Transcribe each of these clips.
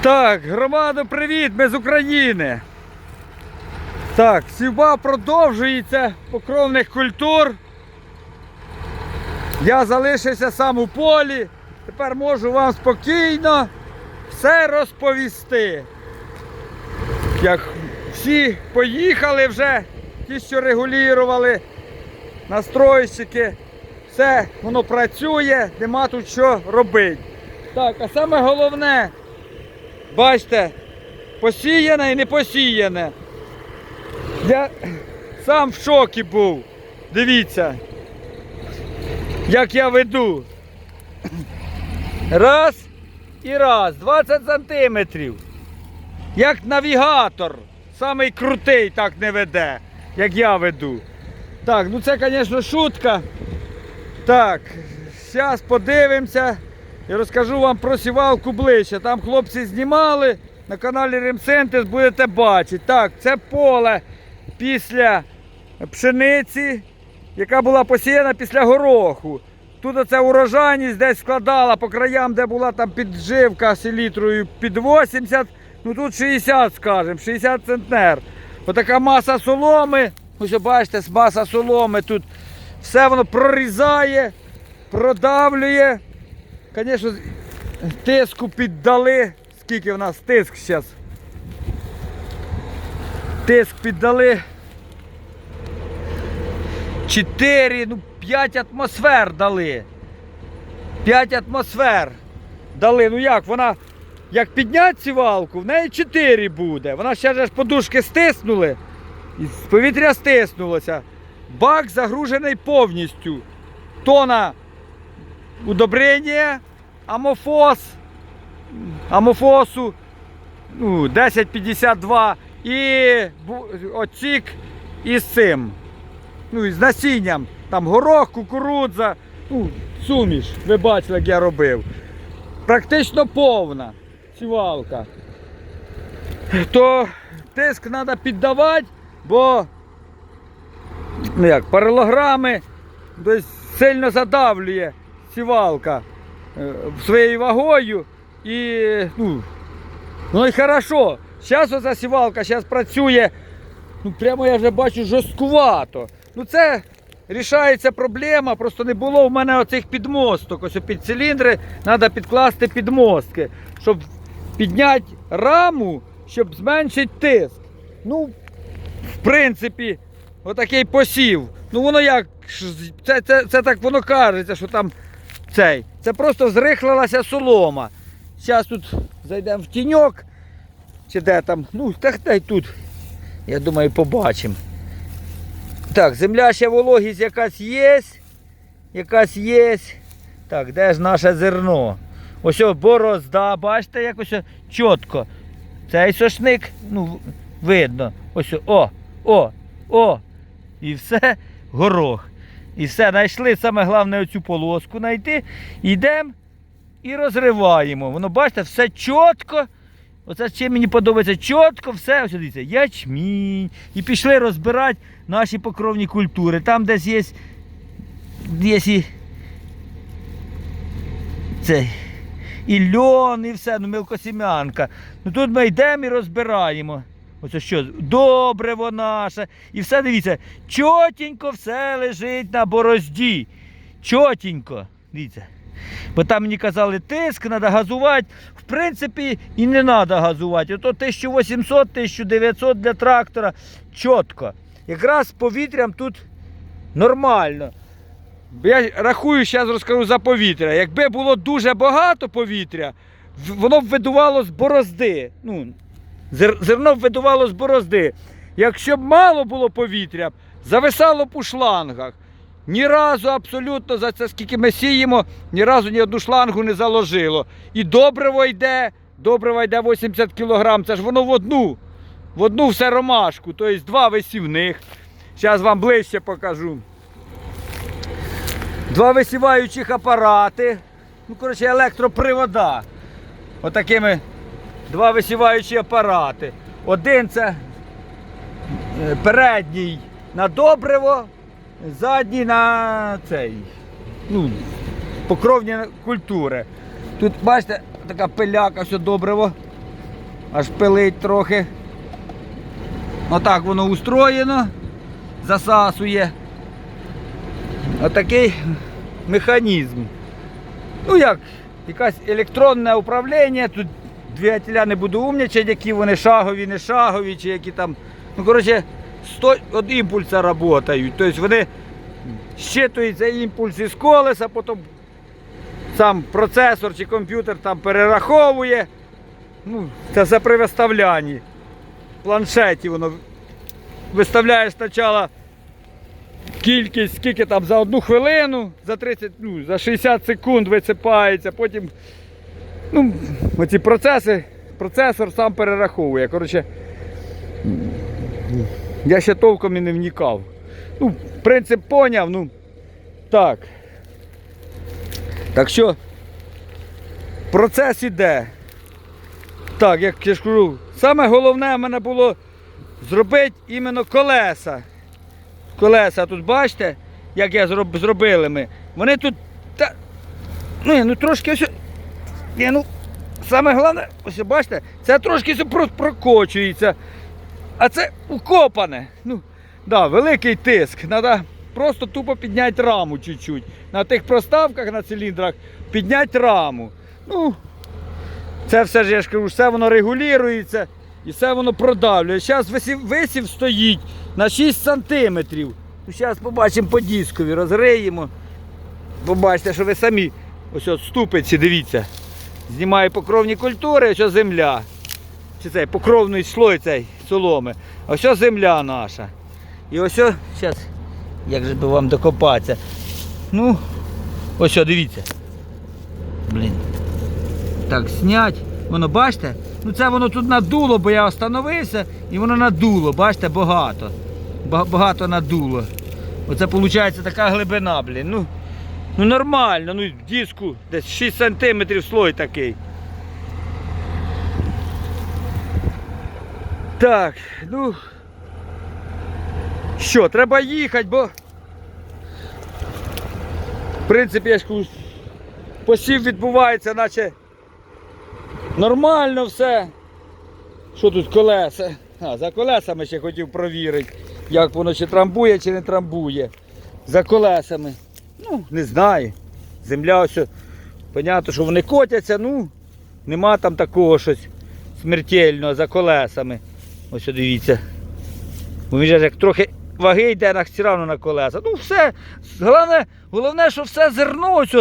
Так, громадо, привіт, ми з України. Так, сівба продовжується покровних культур. Я залишився сам у полі. Тепер можу вам спокійно все розповісти. Як всі поїхали вже, ті, що регулювали, настройщики, все воно працює, нема тут що робити. Так, а саме головне, бачите, посіяне і не посіяне. Я сам в шокі був. Дивіться, як я веду. Раз і раз, 20 сантиметрів. Як навігатор. Самий крутий так не веде, як я веду. Так, ну це, звісно, шутка. Так, зараз подивимося і розкажу вам про сівалку ближче. Там хлопці знімали на каналі Ремсентес, будете бачити. Так, це поле після пшениці, яка була посіяна після гороху. Тут оця урожайність десь складала по краям, де була там підживка селітрою під 80, ну тут 60, скажімо, 60 центнер. Отака маса соломи. Ось бачите, маса соломи тут. Все воно прорізає, продавлює. Звісно, тиску піддали. Скільки в нас тиск зараз? Тиск піддали. 4, ну 5 атмосфер дали. 5 атмосфер дали. Ну як, вона, як підняти сівалку, в неї 4 буде. Вона ще ж подушки стиснули, і повітря стиснулося. Бак загружений повністю. Тона удобрення, амофос, амофосу, ну, 1052 і оцік із цим. Ну, з насінням. Там горох, кукурудза, ну, суміш, ви бачили, як я робив. Практично повна сівалка. То тиск треба піддавати, бо ну як, паралограми десь сильно задавлює сівалка своєю вагою. І ну, ну і хорошо. Зараз оця сівалка зараз працює, ну прямо я вже бачу жорсткувато. Ну це рішається проблема, просто не було в мене оцих підмосток. Ось під циліндри треба підкласти підмостки, щоб підняти раму, щоб зменшити тиск. Ну, в принципі, отакий посів. Ну воно як, це, це, це так воно кажеться, що там цей. Це просто зрихлилася солома. Зараз тут зайдемо в тіньок. Чи де там? Ну, так та й тут. Я думаю, побачимо. Так, земля ще вологість якась є. Якась є. Так, де ж наше зерно? Ось о, борозда, бачите, як ось чітко. Цей сошник, ну, видно. Ось о, о, о. І все, горох. І все, знайшли саме головне оцю полоску знайти. Йдемо і розриваємо. Воно, бачите, все чітко. Оце чим мені подобається чітко, все, ось дивіться, ячмінь. І пішли розбирати наші покровні культури. Там десь є, є і цей, і льон, і все, ну мелкосім'янка. Ну тут ми йдемо і розбираємо. Оце що, добриво наше. І все дивіться, чотенько все лежить на борозді. Чотенько. Дивіться. Бо там мені казали, тиск, треба газувати. В принципі, і не треба газувати. Ото 1800-1900 для трактора чітко. Якраз повітрям тут нормально. Я рахую, зараз розкажу за повітря. Якби було дуже багато повітря, воно б видувало з борозди. Ну, зерно видувало з борозди. Якщо б мало було повітря, зависало б у шлангах. Ні разу абсолютно за це, скільки ми сіємо, ні разу ні одну шлангу не заложило. І добриво йде, добриво йде 80 кг, це ж воно в одну, в одну все ромашку, тобто два висівних. Зараз вам ближче покажу. Два висіваючих апарати. Ну, коротше, електропривода. Отакими два висіваючі апарати. Один це е, передній на добриво, задній на цей. Ну, покровні культури. Тут, бачите, така пиляка, все добриво. аж пилить трохи. Отак воно устроєно, засасує. Отакий механізм. Ну як, якась електронне управління, тут двигателя не буду умнічати, які вони шагові, не шагові, чи які там. Ну, коротше, 100 від імпульса працюють. Тобто вони щитуються імпульс із колеса, потім сам процесор чи комп'ютер там перераховує. Ну, це все при виставлянні. Планшеті воно виставляєш спочатку кількість, скільки там за одну хвилину, за 30, ну, за 60 секунд висипається, потім ну, оці процеси, процесор сам перераховує. Коротше, я ще толком і не вникав. Ну, принцип поняв, ну так. Так що процес іде. Так, як я ж кажу, саме головне в мене було зробити іменно колеса. Колеса тут бачите, як я зроб, зробили ми. Вони тут. Та, ну, ну трошки ось. Ну, саме головне, ось бачите, це трошки прокочується. А це укопане. Ну, да, великий тиск. Треба просто тупо підняти раму чуть-чуть. На тих проставках на циліндрах підняти раму. Ну, це все ж я ж кажу, все воно регулюється і все воно продавлює. Зараз висів, стоїть на 6 сантиметрів. Ну, Зараз побачимо по дискові, розриємо. Побачите, що ви самі ось от ступиці, дивіться. Знімає покровні культури, ось земля. Чи цей покровний слой цей соломи. Ось ось земля наша. І ось зараз, як же би вам докопатися. Ну, ось ось, дивіться. Блін. Так, снять. Воно, бачите? Ну це воно тут надуло, бо я остановився і воно надуло, бачите, багато. Багато надуло. Оце виходить така глибина, блін. Ну, ну нормально, ну диску десь 6 сантиметрів слой такий. Так, ну. Що, треба їхати, бо. В принципі, я ж посів відбувається, наче нормально все. Що тут колеса? А, за колесами ще хотів провірити, як воно чи трамбує, чи не трамбує. За колесами. Ну, не знаю. Земля ось. Понятно, що вони котяться, ну, нема там такого щось смертельного за колесами. Ось дивіться. Бо він же як трохи ваги йде на все одно на колеса. Ну все. Головне, головне, що все зерно, ось,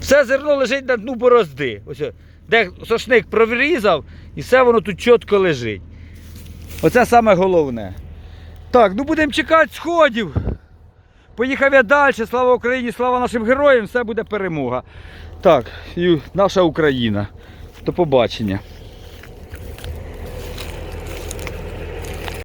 все зерно лежить на дну борозди. Ось, де сошник прорізав, і все воно тут чітко лежить. Оце саме головне. Так, ну будемо чекати сходів. Поїхав я далі. Слава Україні, слава нашим героям, все буде перемога. Так, і наша Україна. До побачення.